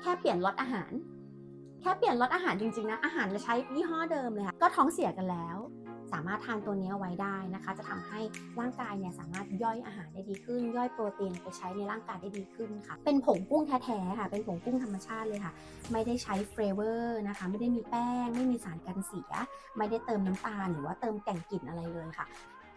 แค่เปลี่ยนรสอาหาร แค่เปลี่ยนรสอาหารจริงๆนะ อาหารจะใช้ยี่ห้อเดิมเลยค่ะ ก็ท้องเสียกันแล้ว สามารถทานตัวนี้ไว้ได้นะคะ จะทำให้ร่างกายเนี่ยสามารถย่อยอาหารได้ดีขึ้น ย่อยโปรตีนไปใช้ในร่างกายได้ดีขึ้นค่ะ เป็นผงกุ้งแท้ๆค่ะ เป็นผงกุ้งธรรมชาติเลยค่ะ ไม่ได้ใช้เฟรเวอร์นะคะ ไม่ได้มีแป้ง ไม่มีสารกันเสีย ไม่ได้เติมน้ำตาลหรือว่าเติมแต่งกลิ่นอะไรเลยค่ะ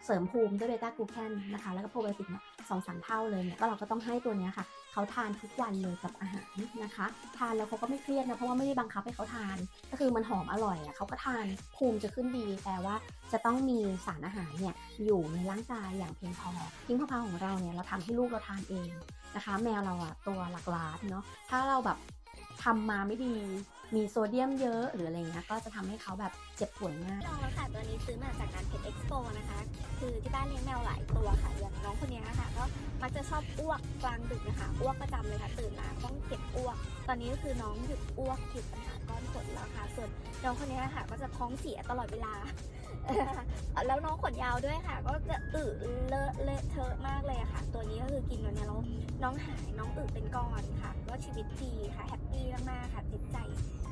เสริมภูมิด้วยเบต้ากลูแคนนะคะ แล้วก็โปรไบโอติกเนี่ยสองสามเท่าเลยเนี่ยก็เราก็ต้องให้ตัวเนี้ยค่ะเขาทานทุกวันเลยกับอาหารนะคะ ทานแล้วเขาก็ไม่เครียดนะเพราะว่าไม่ได้บังคับให้เขาทาน ก็คือมันหอมอร่อยอะเขาก็ทานภูมิจะขึ้นดีแต่ว่าจะต้องมีสารอาหารเนี่ยอยู่ในร่างกายอย่างเพียงพอพิงพะพาของเราเนี่ยเราทำให้ลูกเราทานเองนะคะ แมวเราอะตัวหลักล้านเนาะถ้าเราแบบทำมาไม่ดี มีโซเดียมเยอะหรืออะไรเงี้ยก็จะทำให้เขาแบบเจ็บป่วยง่ายลองแล้วค่ะตัวนี้ซื้อมาจากงานเพจเอ็กซ์โปนะคะ คือที่บ้านเลี้ยงแมวหลายตัวค่ะ อย่างน้องคนนี้ค่ะก็มักจะชอบอ้วกกลางดึกนะคะอ้วกประจำเลยค่ะตื่นมาต้องเก็บอ้วก ตอนนี้ก็คือน้องหยุดอ้วกหยุดปัญหาก้อนขนแล้วค่ะ ส่วนน้องคนนี้ค่ะ ก็จะท้องเสียตลอดเวลาแล้วน้องขนยาวด้วยค่ะ ก็จะอึเลอะเละเทอะมากเลยค่ะ ตัวนี้ก็คือกินตัวนี้แล้ว น้องหายน้องอึเป็นก้อนค่ะ ก็ชีวิตดีค่ะแฮปปี้มากๆค่ะ ติดใจ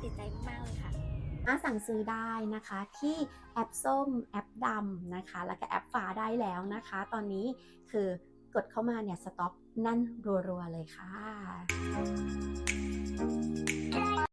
ติดใจมากๆเลยค่ะสามารถสั่งซื้อได้นะคะที่แอปส้มแอปดำนะคะ แล้วก็แอปฟ้าได้แล้วนะคะ ตอนนี้คือกดเข้ามาเนี่ยสต็อกแนั่นรัวๆเลยค่ะ